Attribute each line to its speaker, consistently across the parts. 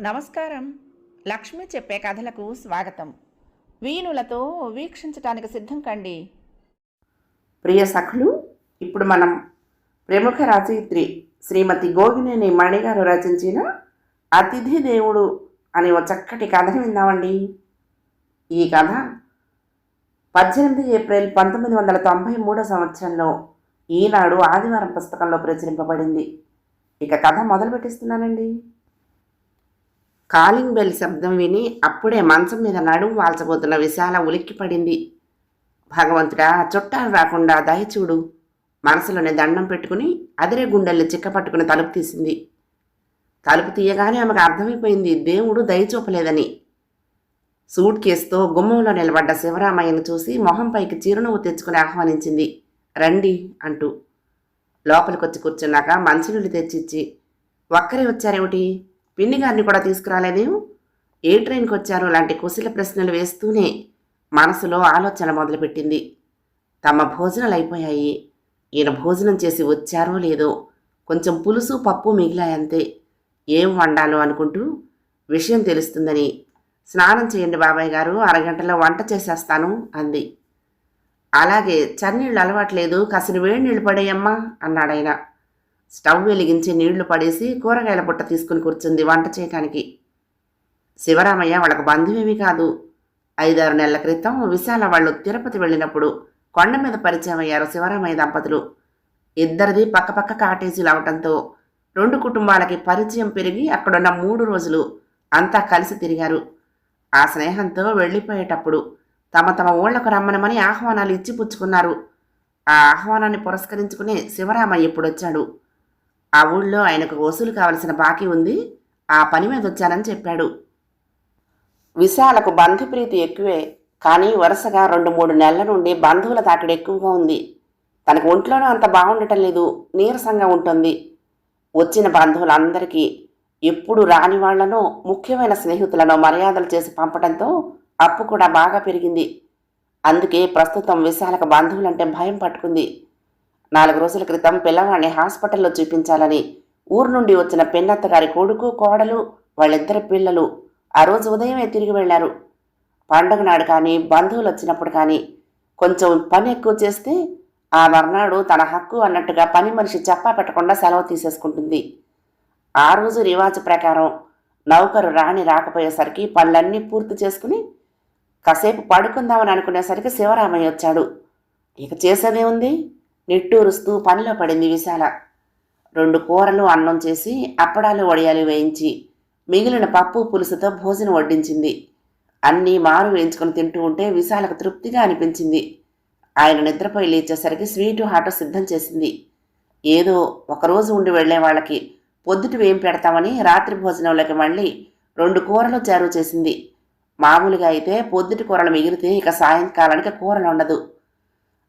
Speaker 1: నమస్కారం. లక్ష్మి చెప్పే కథలకు స్వాగతం. వీణులతో వీక్షించటానికి సిద్ధం కండి.
Speaker 2: ప్రియ సఖులు ఇప్పుడు మనం ప్రముఖ రచయిత్రి శ్రీమతి గోగినేని మణిగారు రచించిన అతిథి దేవుడు అనే ఒక చక్కటి కథను విందామండి. ఈ కథ పద్దెనిమిది ఏప్రిల్ పంతొమ్మిది వందల తొంభై మూడో సంవత్సరంలో ఈనాడు ఆదివారం పుస్తకంలో ప్రచురింపబడింది. ఇక కథ మొదలు పెట్టిస్తున్నానండి కాలింగ్ బెల్ శబ్దం విని అప్పుడే మంచం మీద నడుము వాల్చబోతున్న విశాల ఉలిక్కిపడింది. భగవంతుడా చుట్టాలు రాకుండా దయచూడు మనసులోనే దండం పెట్టుకుని అదిరే గుండెల్ని చిక్కపట్టుకుని తలుపు తీసింది. తలుపు తీయగానే ఆమెకు అర్థమైపోయింది దేవుడు దయ చూపలేదని. సూట్ కేసుతో గుమ్మంలో నిలబడ్డ శివరామయ్యను చూసి మొహం పైకి చిరునవ్వు తెచ్చుకుని ఆహ్వానించింది. రండి అంటూ. లోపలికొచ్చి కూర్చున్నాక మంచినీళ్ళు తెచ్చిచ్చి ఒక్కరే వచ్చారేమిటి? పిన్ని గారిని కూడా తీసుకురాలేదేం ఏ ట్రైన్కి వచ్చారో లాంటి కుశల ప్రశ్నలు వేస్తూనే మనసులో ఆలోచన మొదలుపెట్టింది. తమ భోజనాలు అయిపోయాయి ఈయన భోజనం చేసి వచ్చారో లేదో కొంచెం పులుసు పప్పు మిగిలాయంతే. ఏం వండాలో అనుకుంటూ విషయం తెలుస్తుందని. స్నానం చేయండి బాబాయ్ గారు అరగంటలో వంట చేసేస్తాను అంది. అలాగే చన్నీళ్ళు అలవాట్లేదు కాసిన వేడి నీళ్ళు పడేయమ్మా అన్నాడాయన. స్టవ్ వెలిగించి నీళ్ళు పడేసి కూరగాయల బుట్ట తీసుకుని కూర్చుంది వంట చేయటానికి. శివరామయ్య వాళ్ళకు బంధువేమీ కాదు. ఐదారు నెలల క్రితం విశాల వాళ్ళు తిరుపతి వెళ్ళినప్పుడు కొండ మీద పరిచయం అయ్యారు శివరామయ్య దంపతులు. ఇద్దరిది పక్కపక్క కాటేజీలు అవటంతో రెండు కుటుంబాలకి పరిచయం పెరిగి అక్కడున్న మూడు రోజులు అంతా కలిసి తిరిగారు. ఆ స్నేహంతో వెళ్ళిపోయేటప్పుడు తమ తమ ఊళ్ళకు రమ్మనమని ఆహ్వానాలు ఇచ్చి పుచ్చుకున్నారు ఆ ఆహ్వానాన్ని పురస్కరించుకునే శివరామయ్య ఇప్పుడు వచ్చాడు ఆ ఊళ్ళో ఆయనకు వసూలు కావలసిన బాకీ ఉంది. ఆ పని మీద వచ్చానని చెప్పాడు. విశాలకు బంధుప్రీతి ఎక్కువే కానీ వరుసగా రెండు మూడు నెలల నుండి బంధువుల తాకిడి ఎక్కువగా ఉంది. తనకు ఒంట్లోనూ అంత బాగుండటం లేదు నీరసంగా ఉంటుంది. వచ్చిన బంధువులందరికీ ఎప్పుడు రాని వాళ్ళను ముఖ్యమైన స్నేహితులను మర్యాదలు చేసి పంపడంతో అప్పు కూడా బాగా పెరిగింది. అందుకే ప్రస్తుతం విశాలకు బంధువులంటే భయం పట్టుకుంది. నాలుగు రోజుల క్రితం పిల్లవాడిని హాస్పిటల్లో చూపించాలని ఊరు నుండి వచ్చిన పెన్నత్త గారి కొడుకు కోడలు వాళ్ళిద్దరు పిల్లలు ఆ రోజు ఉదయమే తిరిగి వెళ్ళారు పండగ నాడు కానీ బంధువులు వచ్చినప్పుడు కానీ కొంచెం పని ఎక్కువ చేస్తే ఆ మర్నాడు తన హక్కు అన్నట్టుగా పని మనిషి చెప్పా పెట్టకుండా సెలవు తీసేసుకుంటుంది. ఆ రోజు రివాజు ప్రకారం నౌకరు రాణి రాకపోయేసరికి పనులన్నీ పూర్తి చేసుకుని కాసేపు పడుకుందామని అనుకునేసరికి శివరామయ్య వచ్చాడు. ఇక చేసేదే ఉంది నిట్టూరుస్తూ పనిలో పడింది విశాల. రెండు కూరలు అన్నం చేసి అప్పడాలు వడియాలు వేయించి మిగిలిన పప్పు పులుసుతో భోజనం వడ్డించింది. అన్నీ మారు వేయించుకొని తింటూ ఉంటే విశాలకు తృప్తిగా అనిపించింది. ఆయన నిద్రపోయి లేచేసరికి స్వీటు హాట సిద్ధం చేసింది. ఏదో ఒకరోజు ఉండి వెళ్ళే వాళ్ళకి పొద్దుటి వేం పెడతామని రాత్రి భోజనంలోకి మళ్ళీ రెండు కూరలు చేరువ చేసింది. మామూలుగా అయితే పొద్దుటి కూరలు మిగిలితే ఇక సాయంకాలానికి కూరలు ఉండదు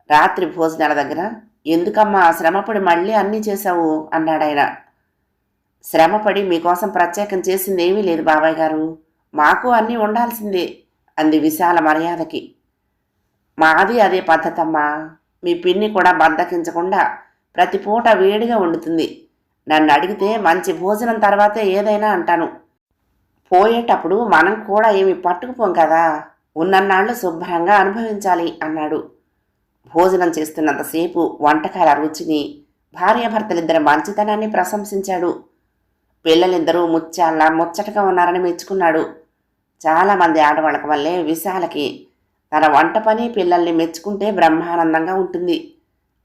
Speaker 2: రాత్రి భోజనాల దగ్గర ఎందుకమ్మా శ్రమపడి మళ్ళీ అన్నీ చేశావు? అన్నాడాయన శ్రమపడి మీకోసం ప్రత్యేకం చేసింది ఏమీ లేదు బాబాయ్ గారు. మాకు అన్నీ ఉండాల్సిందే అంది విశాల మర్యాదకి. మాది అదే పద్ధతమ్మా. మీ పిన్ని కూడా బద్దకించకుండా ప్రతి పూట వేడిగా వండుతుంది. నన్ను అడిగితే మంచి భోజనం తర్వాతే ఏదైనా అంటాను. పోయేటప్పుడు మనం కూడా ఏమి పట్టుకుపోం కదా? ఉన్నన్నాళ్ళు శుభ్రంగా అనుభవించాలి అన్నాడు. భోజనం చేస్తున్నంతసేపు వంటకాల రుచిని భార్యాభర్తలిద్దరి మంచితనాన్ని ప్రశంసించాడు. పిల్లలిద్దరూ ముత్యాల్లా ముచ్చటగా ఉన్నారని మెచ్చుకున్నాడు. చాలామంది ఆడవాళ్ళకి వల్లే విశాలకి తన వంట పని పిల్లల్ని మెచ్చుకుంటే బ్రహ్మానందంగా ఉంటుంది.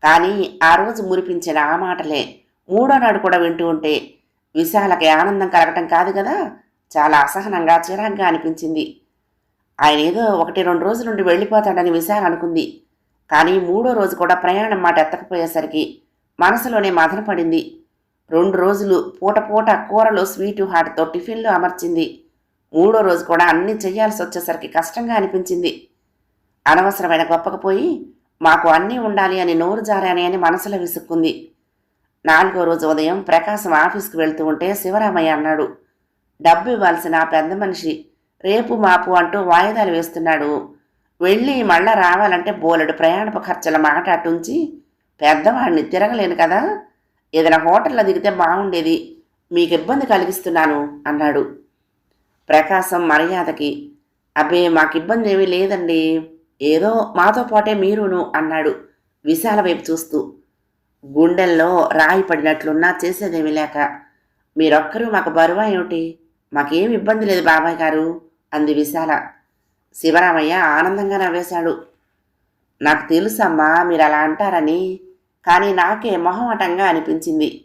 Speaker 2: కానీ ఆ రోజు మురిపించిన ఆ మాటలే మూడో నాడు కూడా వింటూ ఉంటే విశాలకి ఆనందం కలగటం కాదు కదా? చాలా అసహనంగా చిరాగ్గా అనిపించింది. ఆయన ఏదో ఒకటి రెండు రోజుల నుండి వెళ్ళిపోతాడని విశాల అనుకుంది. కానీ మూడో రోజు కూడా ప్రయాణం మాట ఎత్తకపోయేసరికి మనసులోనే మదన పడింది. రెండు రోజులు పూట పూట కూరలు స్వీటు హాట్తో టిఫిన్లు అమర్చింది. మూడో రోజు కూడా అన్నీ చేయాల్సి వచ్చేసరికి కష్టంగా అనిపించింది. అనవసరమైన గొప్పకపోయి మాకు అన్నీ ఉండాలి అని నోరు జారానే అని మనసులో విసుక్కుంది. నాలుగో రోజు ఉదయం ప్రకాశం ఆఫీస్కి వెళ్తూ ఉంటే శివరామయ్య అన్నాడు డబ్బు ఇవ్వాల్సిన పెద్ద మనిషి రేపు మాపు అంటూ వాయిదాలు వేస్తున్నాడు. వెళ్ళి మళ్ళా రావాలంటే బోలెడు ప్రయాణపు ఖర్చుల మాట అటుంచి పెద్దవాడిని తిరగలేను కదా ఏదైనా హోటల్లో దిగితే బాగుండేది మీకు ఇబ్బంది కలిగిస్తున్నాను అన్నాడు. ప్రకాశం మర్యాదకి అబ్బే మాకు ఇబ్బంది ఏమీ లేదండి ఏదో మాతో పాటే మీరును అన్నాడు విశాల వైపు చూస్తూ. గుండెల్లో రాయి పడినట్లున్నా చేసేదేమీ లేక మీరొక్కరూ మాకు బరువా ఏమిటి? మాకేం ఇబ్బంది లేదు బాబాయ్ గారు అంది విశాల. శివరామయ్య ఆనందంగా నవ్వేశాడు. నాకు తెలుసమ్మా మీరు అలా అంటారని. కానీ నాకే మొహమాటంగా అనిపించింది.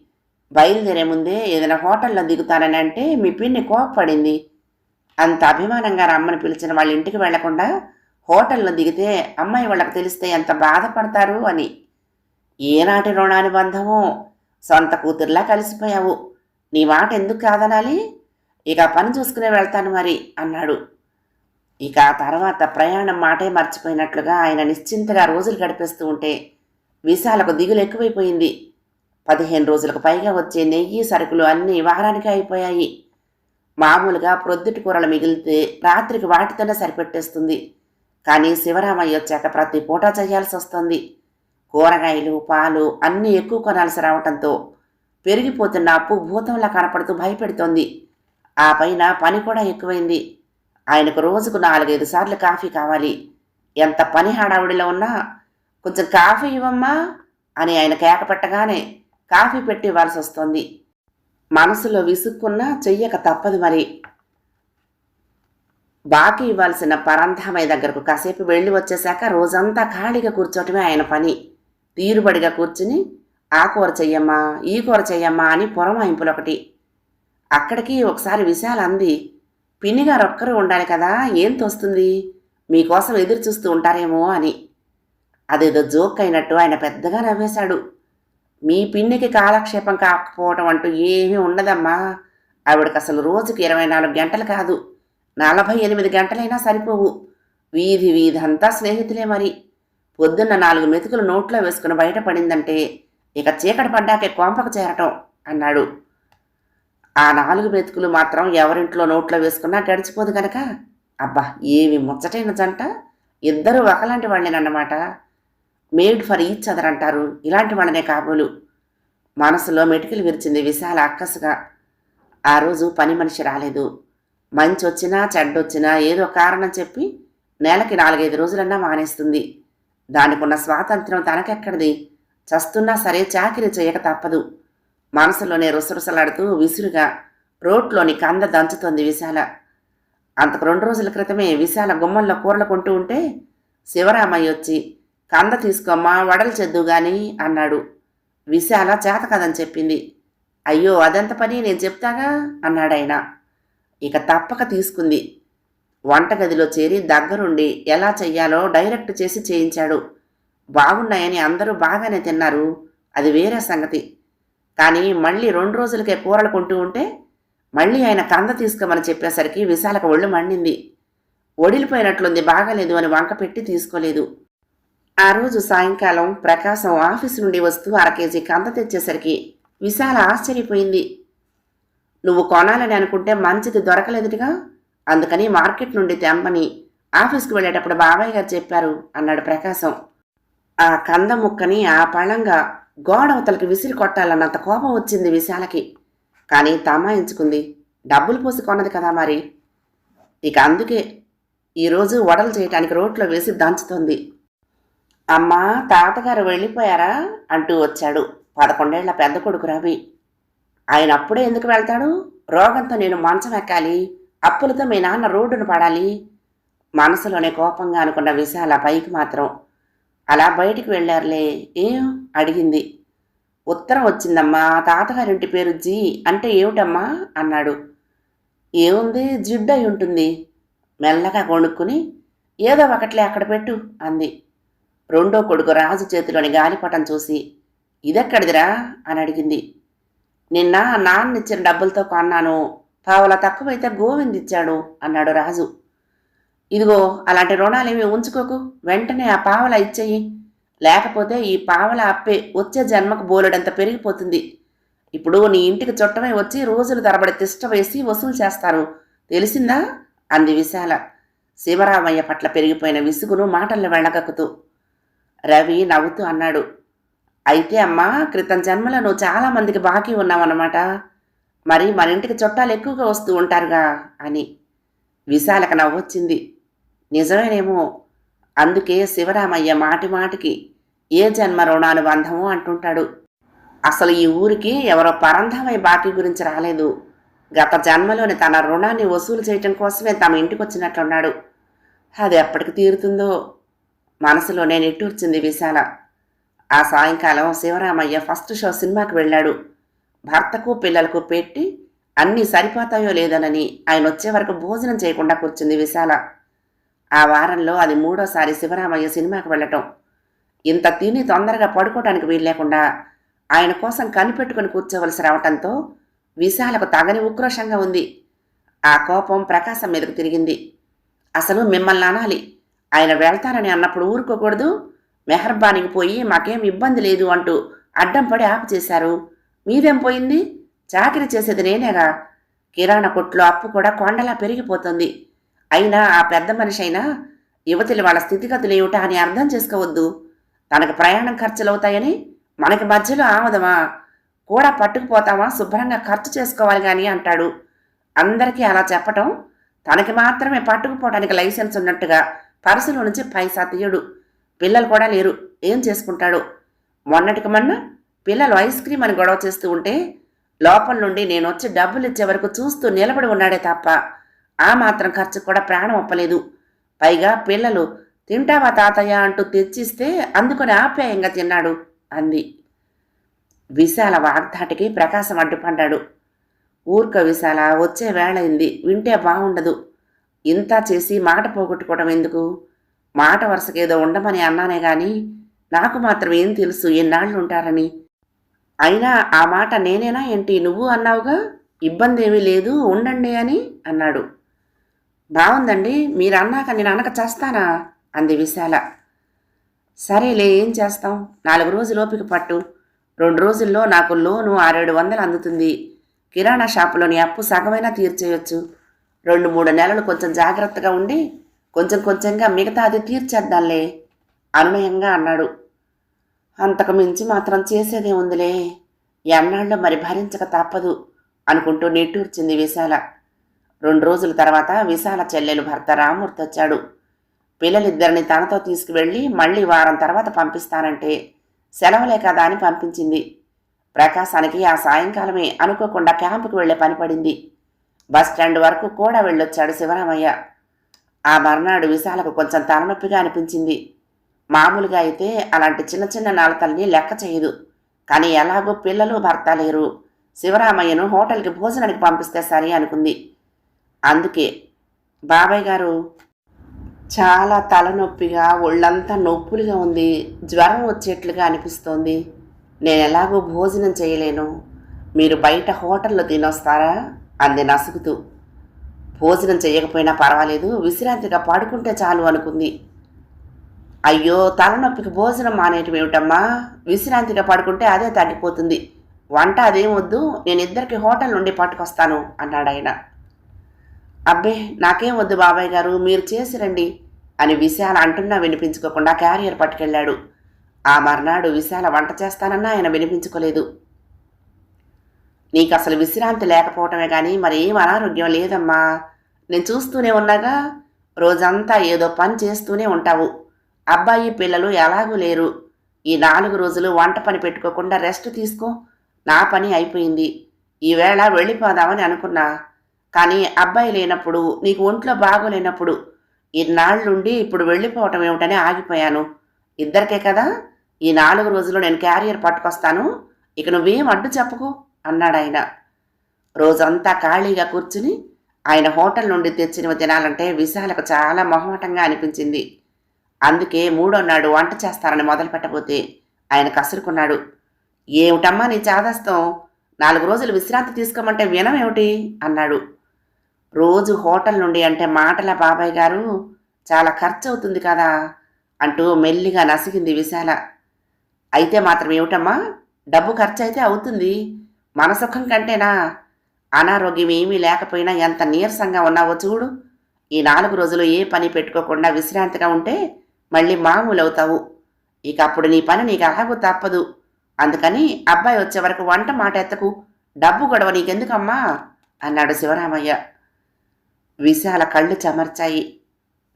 Speaker 2: బయలుదేరే ముందే ఏదైనా హోటల్లో దిగుతానని అంటే మీ పిన్ని కోపపడింది. అంత అభిమానంగా రమ్మని పిలిచిన వాళ్ళ ఇంటికి వెళ్ళకుండా హోటల్లో దిగితే అమ్మాయి వాళ్ళకి తెలిస్తే ఎంత బాధపడతారు అని. ఏనాటి రుణానుబంధమో సొంత కూతుర్లా కలిసిపోయావు. నీ మాట ఎందుకు కాదనాలి? ఇక పని చూసుకునే వెళ్తాను మరి అన్నాడు. ఇక ఆ తర్వాత ప్రయాణం మాటే మర్చిపోయినట్లుగా ఆయన నిశ్చింతగా రోజులు గడిపేస్తూ ఉంటే విశాలకు దిగులు ఎక్కువైపోయింది. పదిహేను రోజులకు పైగా వచ్చే నెయ్యి సరుకులు అన్నీ వారానికి అయిపోయాయి. మామూలుగా ప్రొద్దుటి కూరలు మిగిలితే రాత్రికి వాటితోనే సరిపెట్టేస్తుంది. కానీ శివరామయ్య వచ్చాక ప్రతి పూట చేయాల్సి వస్తుంది. కూరగాయలు పాలు అన్నీ ఎక్కువ కొనాల్సి రావటంతో పెరిగిపోతున్న అప్పు భూతంలా కనపడుతూ భయపెడుతోంది. ఆ పైన పని కూడా ఎక్కువైంది. ఆయనకు రోజుకు నాలుగైదు సార్లు కాఫీ కావాలి. ఎంత పని హడావుడిలో ఉన్నా కొంచెం కాఫీ ఇవ్వమ్మా అని ఆయన కేకపెట్టగానే కాఫీ పెట్టి ఇవ్వాల్సి వస్తుంది. మనసులో విసుక్కున్నా చెయ్యక తప్పదు మరి. బాకీ ఇవ్వాల్సిన పరంధామయ్య దగ్గరకు కాసేపు వెళ్ళి వచ్చేశాక రోజంతా ఖాళీగా కూర్చోటమే ఆయన పని. తీరుబడిగా కూర్చుని ఆ కూర చెయ్యమ్మా ఈ కూర చెయ్యమ్మా అని పొరమాయింపులు ఒకటి అక్కడికి ఒకసారి విశాల అంది పిన్నిగారు ఒక్కరు ఉండాలి కదా ఏం తోస్తుంది? మీకోసం ఎదురు చూస్తూ ఉంటారేమో అని. అదేదో జోక్ అయినట్టు ఆయన పెద్దగా నవ్వేశాడు. మీ పిన్నికి కాలక్షేపం కాకపోవటం అంటూ ఏమీ ఉండదమ్మా. ఆవిడకి అసలు రోజుకి ఇరవై నాలుగు గంటలు కాదు. నలభై ఎనిమిది గంటలైనా సరిపోవు. వీధి వీధి అంతా స్నేహితులే మరి. పొద్దున్న నాలుగు మెతుకులు నోట్లో వేసుకుని బయటపడిందంటే ఇక చీకటి పడ్డాకే కొంపకు చేరటం అన్నాడు. ఆ నాలుగు మెతుకులు మాత్రం ఎవరింట్లో నోట్లో వేసుకున్నా గడిచిపోదు కనుక అబ్బా ఏమి ముచ్చటైన జంట? ఇద్దరు ఒకలాంటి వాళ్ళేనన్నమాట. మేడ్ ఫర్ ఈచ్ అదర్ అంటారు. ఇలాంటి వాళ్ళనే కాబోలు. మనసులో మెటికలు విరిచింది విశాల అక్కసుగా. ఆ రోజు పని మనిషి రాలేదు. మంచి వచ్చినా చెడ్డొచ్చినా ఏదో కారణం చెప్పి నెలకి నాలుగైదు రోజులన్నా మానేస్తుంది. దానికున్న స్వాతంత్రం తనకెక్కడిది? చస్తున్నా సరే చాకిరి చేయక తప్పదు. మనసులోనే రుసరుసలాడుతూ విసురుగా రోడ్లోని కంద దంచుతోంది విశాల. అంతకు రెండు రోజుల క్రితమే విశాల గుమ్మంలో కూరలు కొంటూ ఉంటే శివరామయ్య వచ్చి కంద తీసుకోమ్మా వడలు చెద్దు గాని అన్నాడు. విశాల చేత కదని చెప్పింది. అయ్యో అదంత పని? నేను చెప్తాగా? అన్నాడాయన. ఇక తప్పక తీసుకుంది. వంటగదిలో చేరి దగ్గరుండి ఎలా చెయ్యాలో డైరెక్ట్ చేసి చేయించాడు. బాగున్నాయని అందరూ బాగానే తిన్నారు. అది వేరే సంగతి. కానీ మళ్ళీ రెండు రోజులకే కూరలు కొంటూ ఉంటే మళ్ళీ ఆయన కంద తీసుకోమని చెప్పేసరికి విశాలకు ఒళ్ళు మండింది. ఒడిలిపోయినట్లుంది బాగాలేదు అని వంక పెట్టి తీసుకోలేదు. ఆ రోజు సాయంకాలం ప్రకాశం ఆఫీసు నుండి వస్తూ అర కేజీ కంద తెచ్చేసరికి విశాల ఆశ్చర్యపోయింది. నువ్వు కొనాలని అనుకుంటే మంచిది దొరకలేదుగా అందుకని మార్కెట్ నుండి తెమ్మని ఆఫీస్కి వెళ్ళేటప్పుడు బాబాయ్ గారు చెప్పారు అన్నాడు ప్రకాశం. ఆ కంద ముక్కని ఆ పళంగా గోడవతలకి విసిరి కొట్టాలన్నంత కోపం వచ్చింది విశాలకి. కానీ తమాయించుకుంది. డబ్బులు పోసి కొన్నది కదా మరి. ఇక అందుకే ఈరోజు వడలు చేయటానికి రోట్లో వేసి దంచుతోంది. అమ్మా తాతగారు వెళ్ళిపోయారా? అంటూ వచ్చాడు పదకొండేళ్ళ పెద్ద కొడుకు రవి. ఆయన అప్పుడే ఎందుకు వెళ్తాడు? రోగంతో నేను మంచం ఎక్కాలి అప్పులతో మీ నాన్న రోడ్డును పడాలి. మనసులోనే కోపంగా అనుకున్న విశాల పైకి మాత్రం అలా బయటికి వెళ్ళారులే? ఏం? అడిగింది. ఉత్తరం వచ్చిందమ్మా తాతగారింటి పేరు జీ అంటే ఏమిటమ్మా? అన్నాడు. ఏముంది? జిడ్డు అయి ఉంటుంది. మెల్లగా కొనుక్కుని ఏదో ఒకట్లే అక్కడ పెట్టు అంది. రెండో కొడుకు రాజు చేతిలోని గాలిపటం చూసి ఇదెక్కడిదిరా? అని అడిగింది. నిన్న నాన్న ఇచ్చిన డబ్బులతో కొన్నాను. పావుల తక్కువైతే గోవింద్ ఇచ్చాడు అన్నాడు రాజు. ఇదిగో అలాంటి రుణాలేమి ఉంచుకోకు. వెంటనే ఆ పావల ఇచ్చేయి. లేకపోతే ఈ పావల అప్పే వచ్చే జన్మకు బోలెడంత పెరిగిపోతుంది. ఇప్పుడు నీ ఇంటికి చుట్టమే వచ్చి రోజులు తరబడి తిష్ట వేసి వసూలు చేస్తారు. తెలిసిందా? అంది విశాల. శివరామయ్య పట్ల పెరిగిపోయిన విసుగును మాటల్లో వెళ్ళగక్కుతూ రవి నవ్వుతూ అన్నాడు. అయితే అమ్మా క్రితం జన్మలో నువ్వు చాలామందికి బాకీ ఉన్నావన్నమాట. మరి మన ఇంటికి చుట్టాలు ఎక్కువగా వస్తూ ఉంటారుగా అని. విశాలకు నవ్వొచ్చింది. నిజమేనేమో. అందుకే శివరామయ్య మాటి మాటికి ఏ జన్మ రుణానుబంధము అంటుంటాడు. అసలు ఈ ఊరికి ఎవరో పరంధమై బాకీ గురించి రాలేదు. గత జన్మలోని తన రుణాన్ని వసూలు చేయటం కోసమే తమ ఇంటికి వచ్చినట్లున్నాడు అది ఎప్పటికి తీరుతుందో మనసులో నేను నిట్టూర్చింది విశాల. ఆ సాయంకాలం శివరామయ్య ఫస్ట్ షో సినిమాకి వెళ్ళాడు. భర్తకు పిల్లలకు పెట్టి అన్నీ సరిపోతాయో లేదనని ఆయన వచ్చే వరకు భోజనం చేయకుండా కూర్చుంది విశాల. ఆ వారంలో అది మూడోసారి శివరామయ్య సినిమాకి వెళ్ళటం. ఇంత తిని తొందరగా పడుకోవటానికి వీల్లేకుండా ఆయన కోసం కనిపెట్టుకుని కూర్చోవలసి రావటంతో విశాలకు తగని ఉక్రోషంగా ఉంది. ఆ కోపం ప్రకాశం మీదకు తిరిగింది. అసలు మిమ్మల్ని అనాలి. ఆయన వెళ్తారని అన్నప్పుడు ఊరుకోకూడదు. మెహర్బానికి పోయి మాకేం ఇబ్బంది లేదు అంటూ అడ్డం పడి ఆపు చేశారు. మీదేం పోయింది? చాకరీ చేసేది నేనేగా. కిరాణా కొట్లో అప్పు కూడా కొండలా పెరిగిపోతుంది. అయినా ఆ పెద్ద మనిషి అయినా యువతులు వాళ్ళ స్థితిగతులు ఏమిటా అని అర్థం చేసుకోవద్దు. తనకు ప్రయాణం ఖర్చులు అవుతాయని మనకి మధ్యలో ఆమదమా? కూడా పట్టుకుపోతామా? శుభ్రంగా ఖర్చు చేసుకోవాలి కానీ అంటాడు. అందరికీ అలా చెప్పటం తనకి మాత్రమే పట్టుకుపోవడానికి లైసెన్స్ ఉన్నట్టుగా పర్సులో నుంచి పైసా తీయడు. పిల్లలు కూడా లేరు. ఏం చేసుకుంటాడు? మొన్నటికి మొన్న పిల్లలు ఐస్ క్రీమ్ అని గొడవ చేస్తూ ఉంటే లోపల నుండి నేను వచ్చి డబ్బులు ఇచ్చే వరకు చూస్తూ నిలబడి ఉన్నాడే తప్ప ఆ మాత్రం ఖర్చు కూడా ప్రాణం ఒప్పలేదు. పైగా పిల్లలు తింటావా తాతయ్య అంటూ తెచ్చిస్తే అందుకొని ఆప్యాయంగా తిన్నాడు అంది. విశాల వాగ్దాటికి ప్రకాశం అడ్డుపడ్డాడు ఊర్క విశాల వచ్చే వేళయింది వింటే బాగుండదు ఇంత చేసి మాట పోగొట్టుకోవడం ఎందుకు? మాట వరుసకేదో ఉండమని అన్నానే గాని నాకు మాత్రం ఏం తెలుసు ఎన్నాళ్ళు ఉంటారని అయినా ఆ మాట నేనేనా ఏంటి నువ్వు అన్నావుగా? ఇబ్బంది ఏమీ లేదు ఉండండి అని అన్నాడు. బాగుందండి. మీరు అన్నాక నేను అనక చేస్తానా? అంది విశాల. సరేలే ఏం చేస్తాం? నాలుగు రోజులు ఓపిక పట్టు. రెండు రోజుల్లో నాకు లోను ఆరేడు వందలు అందుతుంది. కిరాణా షాపులోని అప్పు సగమైనా తీర్చేయొచ్చు. రెండు మూడు నెలలు కొంచెం జాగ్రత్తగా ఉండి కొంచెం కొంచెంగా మిగతా అది తీర్చేద్దాంలే అనునయంగా అన్నాడు. అంతకు మించి మాత్రం చేసేదే ఉందిలే ఎన్నాళ్ళు మరి భరించక తప్పదు అనుకుంటూ నిట్టూర్చింది విశాల. రెండు రోజుల తర్వాత విశాల చెల్లెలు భర్త రామూర్తి వచ్చాడు. పిల్లలిద్దరిని తనతో తీసుకువెళ్ళి మళ్ళీ వారం తర్వాత పంపిస్తానంటే సెలవులే కదా అని పంపించింది. ప్రకాశానికి ఆ సాయంకాలమే అనుకోకుండా క్యాంపుకు వెళ్ళే పని పడింది. బస్టాండ్ వరకు కూడా వెళ్ళొచ్చాడు శివరామయ్య. ఆ మర్నాడు విశాలకు కొంచెం తలనొప్పిగా అనిపించింది. మామూలుగా అయితే అలాంటి చిన్న చిన్న నాలతల్ని లెక్క చేయదు. కానీ ఎలాగో పిల్లలు భర్త లేరు. శివరామయ్యను హోటల్కి భోజనానికి పంపిస్తే సరి అనుకుంది. అందుకే బాబాయ్ గారు చాలా తలనొప్పిగా ఒళ్ళంతా నొప్పులుగా ఉంది జ్వరం వచ్చేట్లుగా అనిపిస్తోంది. నేను ఎలాగో భోజనం చేయలేను. మీరు బయట హోటల్లో తినొస్తారా? అంది నసుగుతూ. భోజనం చేయకపోయినా పర్వాలేదు విశ్రాంతిగా పడుకుంటే చాలు అనుకుంది. అయ్యో తలనొప్పికి భోజనం మానేయటం ఏమిటమ్మా? విశ్రాంతిగా పడుకుంటే అదే తగ్గిపోతుంది. వంట అదేం వద్దు నేను ఇద్దరికి హోటల్ నుండి పట్టుకొస్తాను అన్నాడు ఆయన అబ్బే నాకేం వద్దు బాబాయ్ గారు మీరు చేసి రండి అని విశాల అంటున్నా వినిపించుకోకుండా క్యారియర్ పట్టుకెళ్ళాడు. ఆ మర్నాడు విశాల వంట చేస్తానన్నా ఆయన వినిపించుకోలేదు. నీకు అసలు విశ్రాంతి లేకపోవటమే కానీ మరి ఏం అనారోగ్యం లేదమ్మా. నేను చూస్తూనే ఉన్నాగా రోజంతా ఏదో పని చేస్తూనే ఉంటావు. అబ్బాయి పిల్లలు ఎలాగూ లేరు. ఈ నాలుగు రోజులు వంట పని పెట్టుకోకుండా రెస్ట్ తీసుకో నా పని అయిపోయింది. ఈవేళ వెళ్ళిపోదామని అనుకున్నా. కానీ అబ్బాయి లేనప్పుడు నీకు ఒంట్లో బాగోలేనప్పుడు ఇన్నాళ్ళుండి ఇప్పుడు వెళ్ళిపోవటం ఏమిటని ఆగిపోయాను. ఇద్దరికే కదా? ఈ నాలుగు రోజులు నేను క్యారియర్ పట్టుకొస్తాను. ఇక నువ్వేం అడ్డు చెప్పుకో అన్నాడు ఆయన. రోజంతా ఖాళీగా కూర్చుని ఆయన హోటల్ నుండి తెచ్చినవి తినాలంటే విశాలకు చాలా మొహమాటంగా అనిపించింది. అందుకే మూడో నాడు వంట చేస్తారని మొదలు పెట్టబోతే ఆయన కసురుకున్నాడు. ఏమిటమ్మా నీ చాదస్తం? నాలుగు రోజులు విశ్రాంతి తీసుకోమంటే వినమేమిటి? అన్నాడు. రోజు హోటల్ నుండి అంటే మాటల బాబాయ్ గారు చాలా ఖర్చు అవుతుంది కదా అంటూ మెల్లిగా నసిగింది విశాల. అయితే మాత్రం ఏమిటమ్మా? డబ్బు ఖర్చు అయితే అవుతుంది. మన సుఖం కంటేనా? అనారోగ్యం ఏమీ లేకపోయినా ఎంత నీరసంగా ఉన్నావో చూడు. ఈ నాలుగు రోజులు ఏ పని పెట్టుకోకుండా విశ్రాంతిగా ఉంటే మళ్ళీ మామూలు అవుతావు ఇక అప్పుడు నీ పని నీకు అలాగూ తప్పదు. అందుకని అబ్బాయి వచ్చే వరకు వంట మాట ఎత్తకు. డబ్బు గొడవ నీకెందుకమ్మా? అన్నాడు శివరామయ్య. విశాల కళ్ళు చెమర్చాయి.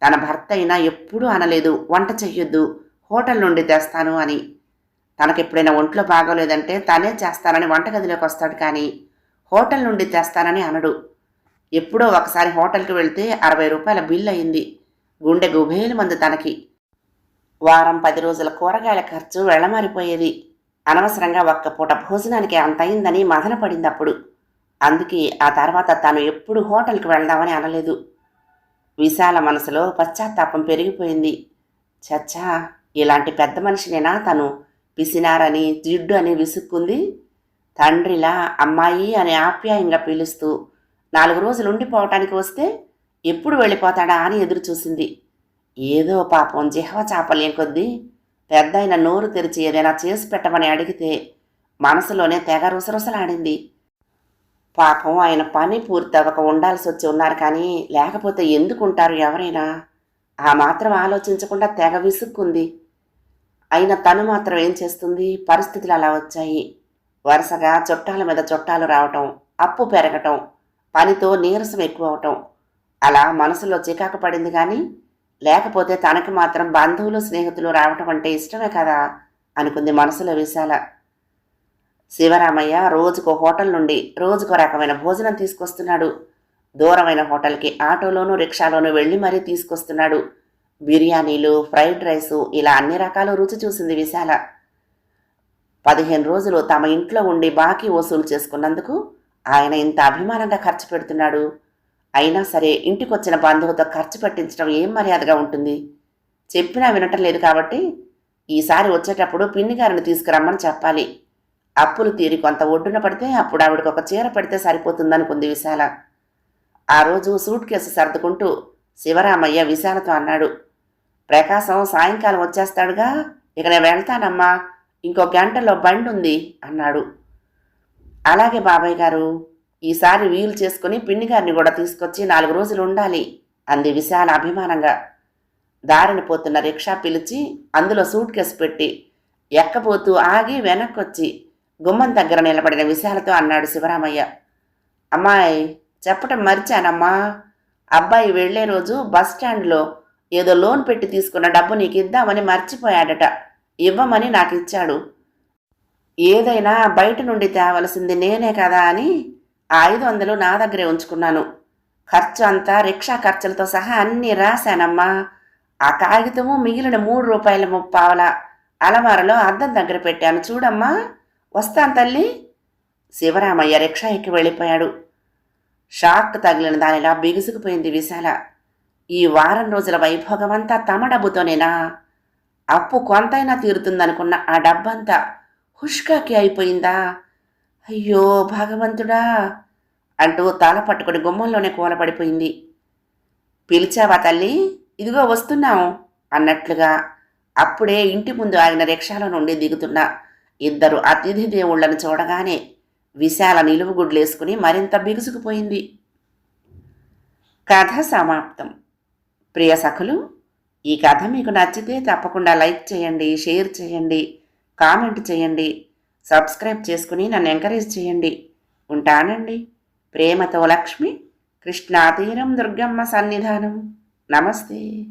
Speaker 2: తన భర్త అయినా ఎప్పుడూ అనలేదు వంట చెయ్యొద్దు హోటల్ నుండి తెస్తాను అని. తనకెప్పుడైనా ఒంట్లో బాగోలేదంటే తనే చేస్తానని వంటగదిలోకి వస్తాడు కానీ హోటల్ నుండి తెస్తానని అనడు. ఎప్పుడో ఒకసారి హోటల్కి వెళ్తే అరవై రూపాయల బిల్ అయింది. గుండె గుబేలు మంది తనకి. వారం పది రోజుల కూరగాయల ఖర్చు వెళ్ళమారిపోయేది అనవసరంగా ఒక్క పూట భోజనానికి అంత అయిందని మదన పడింది అప్పుడు. అందుకే ఆ తర్వాత తాను ఎప్పుడు హోటల్కి వెళ్దామని అనలేదు. విశాల మనసులో పశ్చాత్తాపం పెరిగిపోయింది. చచ్చా ఇలాంటి పెద్ద మనిషినేనా తను? పిసినారని జిడ్డు అని విసుక్కుంది. తండ్రిలా అమ్మాయి అని ఆప్యాయంగా పిలుస్తూ నాలుగు రోజులు ఉండిపోవటానికి వస్తే ఎప్పుడు వెళ్ళిపోతాడా అని ఎదురు చూసింది ఏదో పాపం జిహ్వ చాపలేం కొద్దీ పెద్ద అయిన నోరు తెరిచి ఏదైనా చేసి పెట్టమని అడిగితే మనసులోనే తెగ రుసరుసలాడింది. పాపం ఆయన పని పూర్తి అవ్వక ఉండాల్సి వచ్చి ఉన్నారు కానీ లేకపోతే ఎందుకు ఉంటారు ఎవరైనా? ఆ మాత్రం ఆలోచించకుండా తెగ విసుక్కుంది. అయినా తను మాత్రం ఏం చేస్తుంది? పరిస్థితులు అలా వచ్చాయి. వరుసగా చుట్టాల మీద చుట్టాలు రావటం అప్పు పెరగటం పనితో నీరసం ఎక్కువ అవటం అలా మనసులో చికాకు పడింది కానీ లేకపోతే తనకి మాత్రం బంధువులు స్నేహితులు రావటం అంటే ఇష్టమే కదా? అనుకుంది మనసులో విశాల. శివరామయ్య రోజుకో హోటల్ నుండి రోజుకో రకమైన భోజనం తీసుకొస్తున్నాడు. దూరమైన హోటల్కి ఆటోలోనూ రిక్షాలోనూ వెళ్ళి మరీ తీసుకొస్తున్నాడు. బిర్యానీలు ఫ్రైడ్ రైసు ఇలా అన్ని రకాల రుచి చూసింది విశాల. పదిహేను రోజులు తమ ఇంట్లో ఉండి బాకీ వసూలు చేసుకున్నందుకు ఆయన ఇంత అభిమానంగా ఖర్చు పెడుతున్నాడు. అయినా సరే ఇంటికొచ్చిన బంధువుతో ఖర్చు పెట్టించడం ఏం మర్యాదగా ఉంటుంది? చెప్పినా వినటం లేదు కాబట్టి ఈసారి వచ్చేటప్పుడు పిన్ని గారిని తీసుకురమ్మని చెప్పాలి. అప్పులు తీరి కొంత ఒడ్డున పడితే అప్పుడు ఆవిడకి ఒక చీర పడితే సరిపోతుందనుకుంది విశాల. ఆ రోజు సూట్ కేసు సర్దుకుంటూ శివరామయ్య విశాలతో అన్నాడు ప్రకాశం సాయంకాలం వచ్చేస్తాడుగా ఇక నేను వెళ్తానమ్మా ఇంకో గంటలో బండి ఉంది అన్నాడు. అలాగే బాబాయ్ గారు ఈసారి వీలు చేసుకుని పిన్ని గారిని కూడా తీసుకొచ్చి నాలుగు రోజులు ఉండాలి అంది విశాల అభిమానంగా. దారిన పోతున్న రిక్షా పిలిచి అందులో సూట్ కేసు పెట్టి ఎక్కబోతూ ఆగి వెనక్కొచ్చి గుమ్మం దగ్గర నిలబడిన విశాలతో అన్నాడు శివరామయ్య. అమ్మాయి చెప్పటం మర్చానమ్మా. అబ్బాయి వెళ్ళే రోజు బస్ స్టాండ్లో ఏదో లోన్ పెట్టి తీసుకున్న డబ్బు నీకు ఇద్దామని మర్చిపోయాడట. ఇవ్వమని నాకు ఇచ్చాడు ఏదైనా బయట నుండి తేవలసింది నేనే కదా అని ఆ ఐదు వందలు నా దగ్గరే ఉంచుకున్నాను. ఖర్చు అంతా రిక్షా ఖర్చులతో సహా అన్నీ రాశానమ్మా. ఆ కాగితము మిగిలిన మూడు రూపాయల ముప్పావల అలమారలో అద్దం దగ్గర పెట్టాను. చూడమ్మా. వస్తాను తల్లి. శివరామయ్య రిక్షా ఎక్కి వెళ్ళిపోయాడు. షాక్ తగిలిన దానిలా బిగుసుకుపోయింది విశాల. ఈ వారం రోజుల వైభోగమంతా తమ డబ్బుతోనేనా? అప్పు కొంతైనా తీరుతుందనుకున్న ఆ డబ్బంతా హుష్కాకి అయిపోయిందా? అయ్యో భగవంతుడా! అంటూ తల పట్టుకుని గుమ్మంలోనే కూలపడిపోయింది పిలిచావా తల్లి? ఇదిగో వస్తున్నాం అన్నట్లుగా అప్పుడే ఇంటి ముందు ఆగిన రిక్షాలో నుండి దిగుతున్నా. ఇద్దరు అతిథి దేవుళ్ళను చూడగానే విశాల నిలువుగుడ్లేసుకుని మరింత బిగుసుకుపోయింది. కథ సమాప్తం. ప్రియ సఖులు ఈ కథ మీకు నచ్చితే తప్పకుండా లైక్ చేయండి షేర్ చేయండి కామెంట్ చేయండి సబ్స్క్రైబ్ చేసుకుని నన్ను ఎంకరేజ్ చేయండి. ఉంటానండి. ప్రేమతో లక్ష్మి కృష్ణాతీరం దుర్గమ్మ సన్నిధానం. నమస్తే.